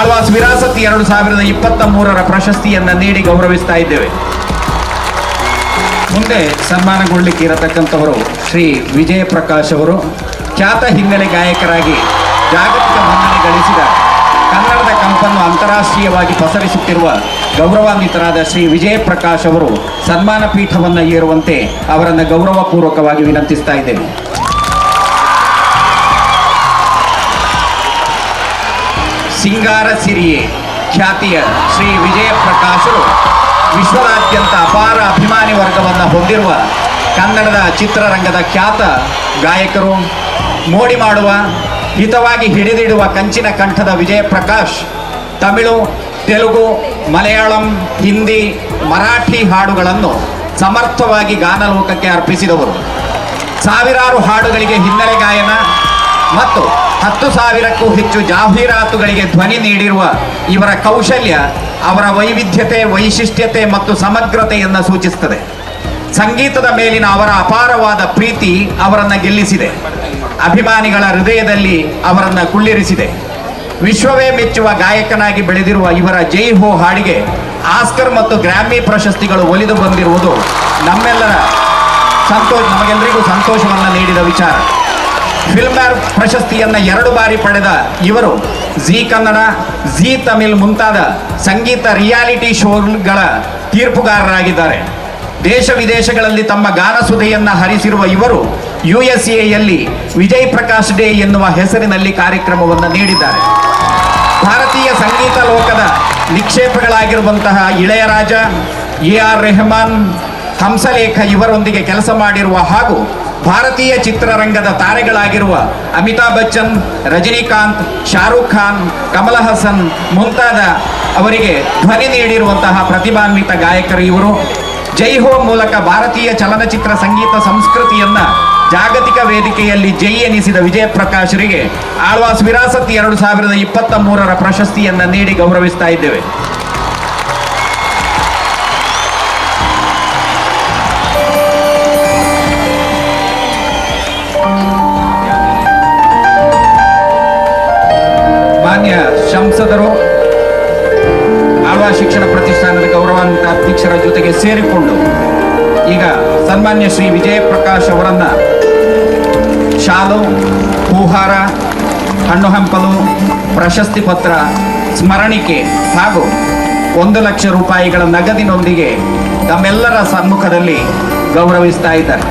ಆಳ್ವಾಸ್ ವಿರಾಸತ್ ಎರಡು ಸಾವಿರದ ಇಪ್ಪತ್ತ ಮೂರರ ಪ್ರಶಸ್ತಿಯನ್ನ ನೀಡಿ ಗೌರವಿಸ್ತಾ ಇದ್ದೇವೆ. ಮುಂದೆ ಸನ್ಮಾನಗೊಳ್ಳಿಕ್ಕೆ ಇರತಕ್ಕಂಥವರು ಶ್ರೀ ವಿಜಯ ಪ್ರಕಾಶ್ ಅವರು. ಖ್ಯಾತ ಹಿನ್ನೆಲೆ ಗಾಯಕರಾಗಿ ಜಾಗತಿಕ ಮನ್ನಣೆ ಗಳಿಸಿದ ಕನ್ನಡದ ಕಂಪನ್ನು ಅಂತಾರಾಷ್ಟ್ರೀಯವಾಗಿ ಪಸರಿಸುತ್ತಿರುವ ಗೌರವಾನ್ವಿತರಾದ ಶ್ರೀ ವಿಜಯ ಪ್ರಕಾಶ್ ಅವರು ಸನ್ಮಾನ ಪೀಠವನ್ನು ಏರುವಂತೆ ಅವರನ್ನು ಗೌರವಪೂರ್ವಕವಾಗಿ ವಿನಂತಿಸ್ತಾ ಇದ್ದೇನೆ. ಸಿಂಗಾರ ಸಿರಿಯೆ ಖ್ಯಾತಿಯ ಶ್ರೀ ವಿಜಯ ಪ್ರಕಾಶರು ವಿಶ್ವದಾದ್ಯಂತ ಅಪಾರ ಅಭಿಮಾನಿ ವರ್ಗವನ್ನು ಹೊಂದಿರುವ ಕನ್ನಡದ ಚಿತ್ರರಂಗದ ಖ್ಯಾತ ಗಾಯಕರು, ಮೋಡಿ ಮಾಡುವ, ಹಿತವಾಗಿ ಹಿಡಿದಿಡುವ ಕಂಚಿನ ಕಂಠದ ವಿಜಯ ಪ್ರಕಾಶ್ ತಮಿಳು, ತೆಲುಗು, ಮಲಯಾಳಂ, ಹಿಂದಿ, ಮರಾಠಿ ಹಾಡುಗಳನ್ನು ಸಮರ್ಥವಾಗಿ ಗಾನಲೋಕಕ್ಕೆ ಅರ್ಪಿಸಿದವರು. ಸಾವಿರಾರು ಹಾಡುಗಳಿಗೆ ಹಿನ್ನೆಲೆ ಗಾಯನ ಮತ್ತು ಹತ್ತು ಸಾವಿರಕ್ಕೂ ಹೆಚ್ಚು ಜಾಹೀರಾತುಗಳಿಗೆ ಧ್ವನಿ ನೀಡಿರುವ ಇವರ ಕೌಶಲ್ಯ ಅವರ ವೈವಿಧ್ಯತೆ, ವೈಶಿಷ್ಟ್ಯತೆ ಮತ್ತು ಸಮಗ್ರತೆಯನ್ನು ಸೂಚಿಸುತ್ತದೆ ಸಂಗೀತದ ಮೇಲಿನ ಅವರ ಅಪಾರವಾದ ಪ್ರೀತಿ ಅವರನ್ನು ಗೆಲ್ಲಿಸಿದೆ. ಅಭಿಮಾನಿಗಳ ಹೃದಯದಲ್ಲಿ ಅವರನ್ನು ಕುಳ್ಳಿರಿಸಿದೆ. ವಿಶ್ವವೇ ಮೆಚ್ಚುವ ಗಾಯಕನಾಗಿ ಬೆಳೆದಿರುವ ಇವರ ಜೈ ಹೋ ಹಾಡಿಗೆ ಆಸ್ಕರ್ ಮತ್ತು ಗ್ರಾಮಿ ಪ್ರಶಸ್ತಿಗಳು ಒಲಿದು ಬಂದಿರುವುದು ನಮ್ಮೆಲ್ಲರ ಸಂತೋಷ ನಮಗೆಲ್ಲರಿಗೂ ಸಂತೋಷವನ್ನು ನೀಡಿದ ವಿಚಾರ. ಫಿಲ್ಮ್ಫೇರ್ ಪ್ರಶಸ್ತಿಯನ್ನ ಎರಡು ಬಾರಿ ಪಡೆದ ಇವರು ಜಿ ಕನ್ನಡ, ಜಿ ತಮಿಳ್ ಮುಂತಾದ ಸಂಗೀತ ರಿಯಾಲಿಟಿ ಶೋಗಳ ತೀರ್ಪುಗಾರರಾಗಿದ್ದಾರೆ. ದೇಶ ವಿದೇಶಗಳಲ್ಲಿ ತಮ್ಮ ಗಾನಸುಧೆಯನ್ನ ಹರಿಸಿರುವ ಇವರು ಯು ಎಸ್ ಎಯಲ್ಲಿ ವಿಜಯ್ ಪ್ರಕಾಶ್ ಡೇ ಎನ್ನುವ ಹೆಸರಿನಲ್ಲಿ ಕಾರ್ಯಕ್ರಮವನ್ನು ನೀಡಿದ್ದಾರೆ. ಭಾರತೀಯ ಸಂಗೀತ ಲೋಕದ ನಿಕ್ಷೇಪಗಳಾಗಿರುವಂತಹ ಇಳೆಯರಾಜ, ಎ ಆರ್ ರೆಹಮಾನ್, ಹಂಸಲೇಖ ಇವರೊಂದಿಗೆ ಕೆಲಸ ಮಾಡಿರುವ ಹಾಗೂ ಭಾರತೀಯ ಚಿತ್ರರಂಗದ ತಾರೆಗಳಾಗಿರುವ ಅಮಿತಾಬ್ ಬಚ್ಚನ್, ರಜನಿಕಾಂತ್, ಶಾರುಖ್ ಖಾನ್, ಕಮಲ ಹಸನ್ ಮುಂತಾದ ಅವರಿಗೆ ಧ್ವನಿ ನೀಡಿರುವಂತಹ ಪ್ರತಿಭಾನ್ವಿತ ಗಾಯಕರು ಇವರು. ಜೈ ಹೋ ಮೂಲಕ ಭಾರತೀಯ ಚಲನಚಿತ್ರ ಸಂಗೀತ ಸಂಸ್ಕೃತಿಯನ್ನ ಜಾಗತಿಕ ವೇದಿಕೆಯಲ್ಲಿ ಜೈ ಎನಿಸಿದ ವಿಜಯ ಪ್ರಕಾಶ್ರಿಗೆ ಆಳ್ವಾಸ್ ವಿರಾಸತ್ ಎರಡು ಸಾವಿರದ ಇಪ್ಪತ್ತ ಮೂರರ ಪ್ರಶಸ್ತಿಯನ್ನ ನೀಡಿ ಗೌರವಿಸ್ತಾ ಇದ್ದೇವೆ. ಮಾನ್ಯ ಸಂಸದರು ಆಳ್ವಾ ಶಿಕ್ಷಣ ಪ್ರತಿಷ್ಠಾನದ ಗೌರವಾನ್ವಿತ ಅಧ್ಯಕ್ಷರ ಜೊತೆಗೆ ಸೇರಿಕೊಂಡು ಈಗ ಸನ್ಮಾನ್ಯ ಶ್ರೀ ವಿಜಯ ಪ್ರಕಾಶ್ ಅವರನ್ನ ಶಾಲು, ಹೂಹಾರ, ಹಣ್ಣು ಹಂಪಲು, ಪ್ರಶಸ್ತಿ ಪತ್ರ, ಸ್ಮರಣಿಕೆ ಹಾಗೂ ಒಂದು ಲಕ್ಷ ರೂಪಾಯಿಗಳ ನಗದಿನೊಂದಿಗೆ ತಮ್ಮೆಲ್ಲರ ಸಮ್ಮುಖದಲ್ಲಿ ಗೌರವಿಸ್ತಾ ಇದ್ದಾರೆ.